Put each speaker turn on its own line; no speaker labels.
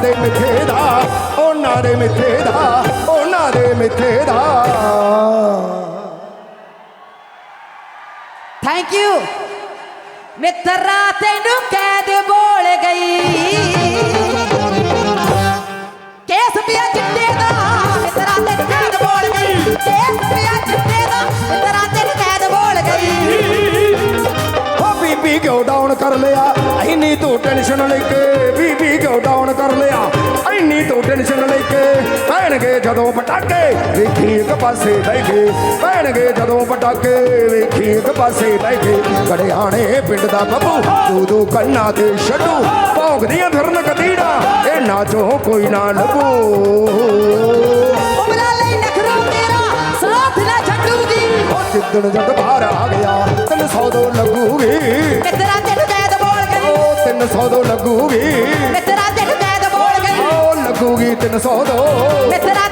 ਵੇ ਉਹਨਾਂ ਦੇ ਮਿੱਥੇ ਦਾ ਉਹਨਾਂ ਦੇ ਮਿੱਥੇ ਦਾ ਉਹਨਾਂ ਦੇ ਮਿੱਥੇ ਦਾ।
ਥੈਂਕ ਯੂ ਮਿੱਤਰਾ ਤੈਨੂੰ ਕੈਦ ਬੋਲ ਗਈ। ਕੇਸ ਪਿਆ ਚਿੱਟੇ ਦਾ ਮਿੱਤਰਾ ਤੈਨੂੰ ਕੈਦ ਬੋਲ ਗਈ। ਕੇਸ ਪਿਆ ਚਿੱਟੇ ਦਾ ਮਿੱਤਰਾ ਤੈਨੂੰ ਕੈਦ ਬੋਲ ਗਈ।
ਓ ਬੀਬੀ ਕਿਉਂ ਡਾਊਨ ਕਰ ਲਿਆ? ਐਨੀ ਤੂੰ ਟੈਨਸ਼ਨ ਲੈ ਕੇ। ਬੀਬੀ ਪੈਣਗੇ ਜਦੋਂ ਪਟਾਕੇ ਵੇਖੀ ਇੱਕ ਪਾਸੇ ਕੇ ਪੈਣਗੇ ਜਦੋਂ ਪਟਾਕੇ ਵੇਖੀ ਇੱਕ ਪਾਸੇ ਕੇ ਕੜਿਆਣੇ ਪਿੰਡ ਦਾ ਬੱਬੂ ਤੂੰ ਤੂੰ ਕੰਨਾਂ ਤੇ ਛੱਡੂ। ਭੌਂਕਦੀਆਂ ਫਿਰਨ ਕਤੀੜਾ ਇਹ ਨਾਚੋ ਕੋਈ ਨਾ ਲੱਭੂ। ਜਿੱਦਣ ਜੱਟ ਬਾਹਰ ਆ ਗਿਆ ਤਿੰਨ ਸੌ ਦੋ ਲੱਗੂਗੀ।
ਮਿੱਤਰਾ ਤੈਨੂੰ ਕੈਦ ਬੋਲ ਗਈ
ਉਹ ਤਿੰਨ ਸੌ ਦੋ ਲੱਗੂਗੀ।
ਮਿੱਤਰਾ
ਲੱਗੂਗੀ ਦੋ। ਮਿੱਤਰਾ